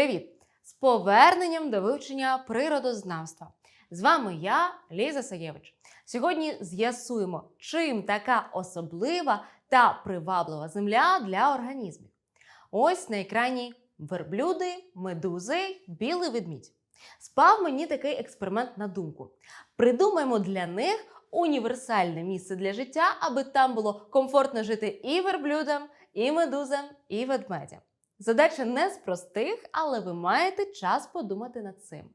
Привіт! З поверненням до вивчення природознавства. З вами я, Ліза Саєвич. Сьогодні з'ясуємо, чим така особлива та приваблива земля для організмів. Ось на екрані верблюди, медузи, білий ведмідь. Спав мені такий експеримент на думку. Придумаємо для них універсальне місце для життя, аби там було комфортно жити і верблюдам, і медузам, і ведмедям. Задача не з простих, але ви маєте час подумати над цим.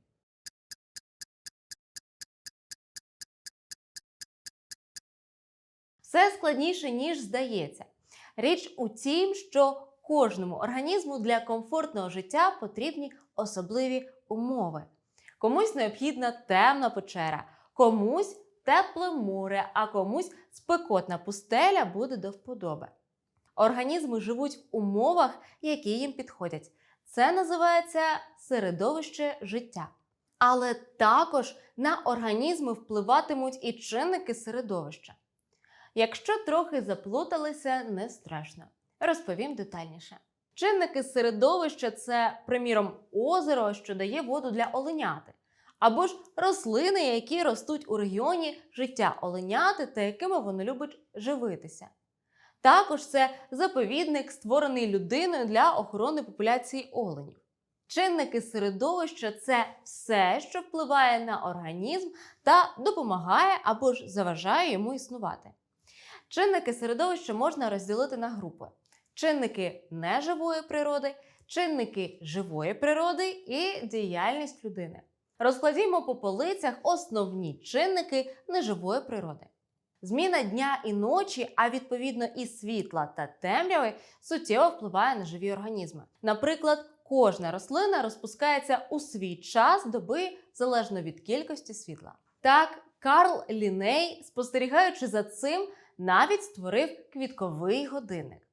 Все складніше, ніж здається. Річ у тім, що кожному організму для комфортного життя потрібні особливі умови. Комусь необхідна темна печера, комусь тепле море, а комусь спекотна пустеля буде до вподоби. Організми живуть в умовах, які їм підходять. Це називається середовище життя. Але також на організми впливатимуть і чинники середовища. Якщо трохи заплуталися, не страшно. Розповім детальніше. Чинники середовища це, приміром, озеро, що дає воду для оленяти, або ж рослини, які ростуть у регіоні життя оленяти та якими вони люблять живитися. Також це заповідник, створений людиною для охорони популяції оленів. Чинники середовища це все, що впливає на організм та допомагає або ж заважає йому існувати. Чинники середовища можна розділити на групи: чинники неживої природи, чинники живої природи і діяльність людини. Розкладімо по полицях основні чинники неживої природи. Зміна дня і ночі, а відповідно і світла та темряви, суттєво впливає на живі організми. Наприклад, кожна рослина розпускається у свій час доби залежно від кількості світла. Так, Карл Ліней, спостерігаючи за цим, навіть створив квітковий годинник.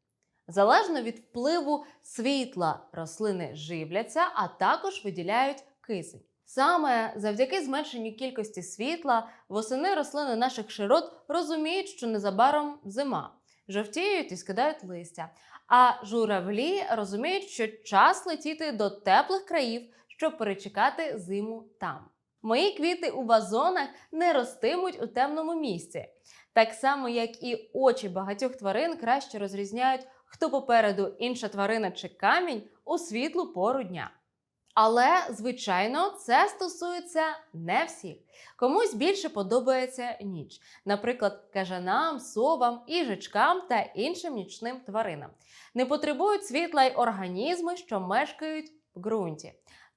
Залежно від впливу світла рослини живляться, а також виділяють кисень. Саме завдяки зменшенню кількості світла восени рослини наших широт розуміють, що незабаром зима, жовтіють і скидають листя. А журавлі розуміють, що час летіти до теплих країв, щоб перечекати зиму там. Мої квіти у вазонах не ростимуть у темному місці, так само як і очі багатьох тварин краще розрізняють, хто попереду інша тварина чи камінь у світлу пору дня. Але, звичайно, це стосується не всіх. Комусь більше подобається ніч, наприклад, кажанам, совам, їжачкам та іншим нічним тваринам. Не потребують світла й організми, що мешкають в ґрунті.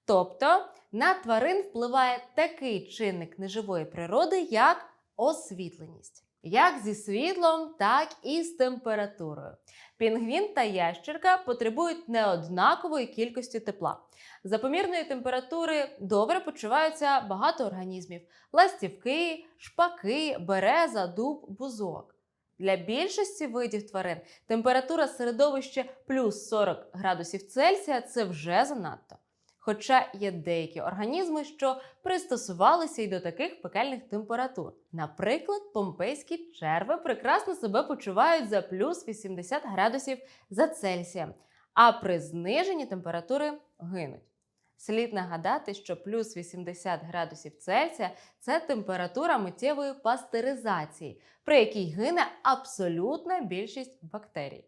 Тобто на тварин впливає такий чинник неживої природи, як освітленість. Як зі світлом, так і з температурою. Пінгвін та ящерка потребують неоднакової кількості тепла. За помірної температури добре почуваються багато організмів: ластівки, шпаки, береза, дуб, бузок. Для більшості видів тварин температура середовища плюс 40 градусів Цельсія це вже занадто. Хоча є деякі організми, що пристосувалися й до таких пекельних температур. Наприклад, помпейські черви прекрасно себе почувають за плюс 80 градусів за Цельсієм, а при зниженні температури гинуть. Слід нагадати, що плюс 80 градусів Цельсія це температура миттєвої пастеризації, при якій гине абсолютна більшість бактерій.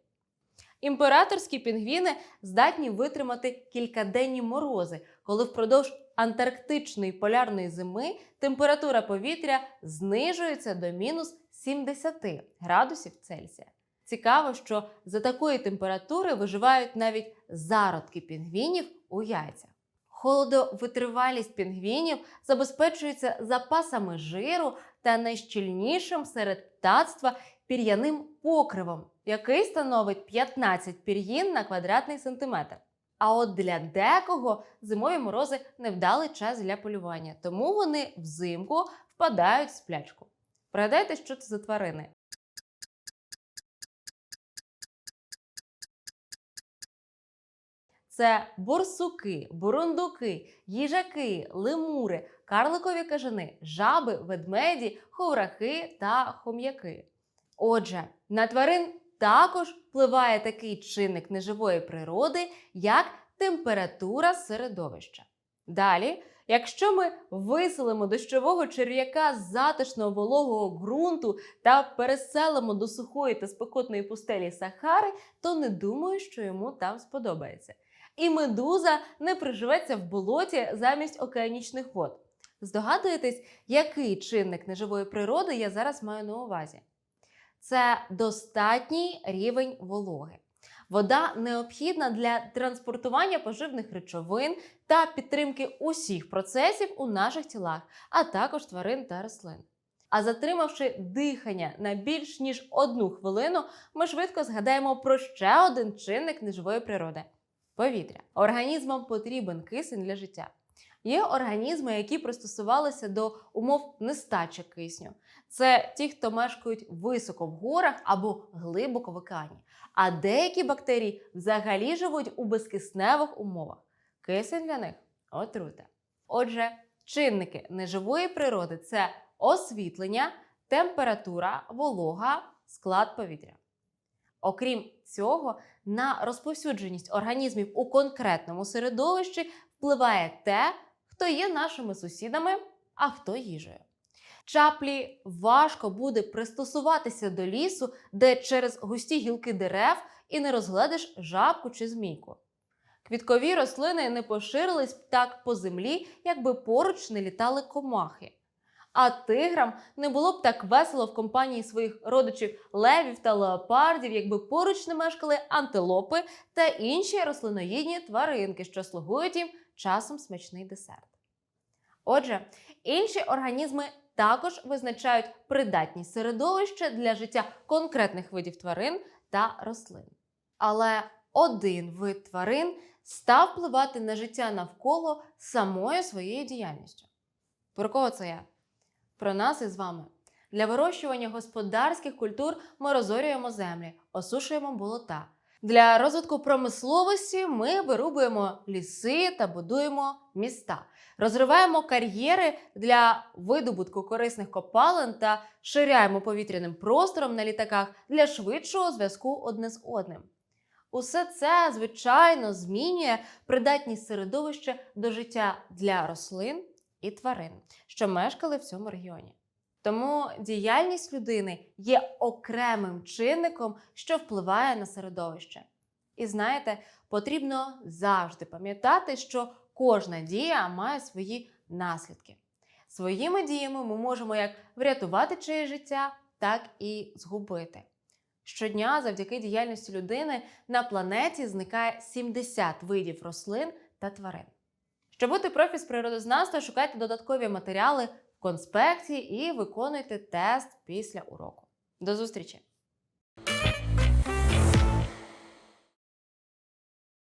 Імператорські пінгвіни здатні витримати кількаденні морози, коли впродовж антарктичної полярної зими температура повітря знижується до мінус 70 градусів Цельсія. Цікаво, що за такої температури виживають навіть зародки пінгвінів у яйцях. Холодовитривалість пінгвінів забезпечується запасами жиру та найщільнішим серед птацтва пір'яним покривом, який становить 15 пір'їн на квадратний сантиметр. А от для декого зимові морози невдалий час для полювання, тому вони взимку впадають в сплячку. Пригадайте, що це за тварини. Це борсуки, бурундуки, їжаки, лемури, карликові кажани, жаби, ведмеді, ховрахи та хом'яки. Отже, на тварин також впливає такий чинник неживої природи, як температура середовища. Далі, якщо ми виселимо дощового черв'яка з затишного вологого ґрунту та переселимо до сухої та спекотної пустелі Сахари, то не думаю, що йому там сподобається. І медуза не приживеться в болоті замість океанічних вод. Здогадуєтесь, який чинник неживої природи я зараз маю на увазі? Це достатній рівень вологи. Вода необхідна для транспортування поживних речовин та підтримки усіх процесів у наших тілах, а також тварин та рослин. А затримавши дихання на більш ніж одну хвилину, ми швидко згадаємо про ще один чинник неживої природи повітря. Організмам потрібен кисень для життя. Є організми, які пристосувалися до умов нестачі кисню. Це ті, хто мешкають високо в горах або глибоко в океані. А деякі бактерії взагалі живуть у безкисневих умовах. Кисень для них отрута. Отже, чинники неживої природи це освітлення, температура, волога, склад повітря. Окрім цього, на розповсюдженість організмів у конкретному середовищі впливає те, хто є нашими сусідами, а хто їжею. Чаплі важко буде пристосуватися до лісу, де через густі гілки дерев і не розгледиш жабку чи змійку. Квіткові рослини не поширились так по землі, якби поруч не літали комахи. А тиграм не було б так весело в компанії своїх родичів левів та леопардів, якби поруч не мешкали антилопи та інші рослиноїдні тваринки, що слугують їм часом смачний десерт. Отже, інші організми також визначають придатність середовища для життя конкретних видів тварин та рослин. Але один вид тварин став впливати на життя навколо самою своєю діяльністю. Про кого це я? Про нас із вами. Для вирощування господарських культур ми розорюємо землі, осушуємо болота. Для розвитку промисловості ми вирубуємо ліси та будуємо міста, розриваємо кар'єри для видобутку корисних копалин та ширяємо повітряним простором на літаках для швидшого зв'язку одне з одним. Усе це, звичайно, змінює придатність середовища до життя для рослин і тварин, що мешкали в цьому регіоні. Тому діяльність людини є окремим чинником, що впливає на середовище. І знаєте, потрібно завжди пам'ятати, що кожна дія має свої наслідки. Своїми діями ми можемо як врятувати чиє життя, так і згубити. Щодня, завдяки діяльності людини, на планеті зникає 70 видів рослин та тварин. Щоб бути профі з природознавства, шукайте додаткові матеріали конспекті і виконуйте тест після уроку. До зустрічі!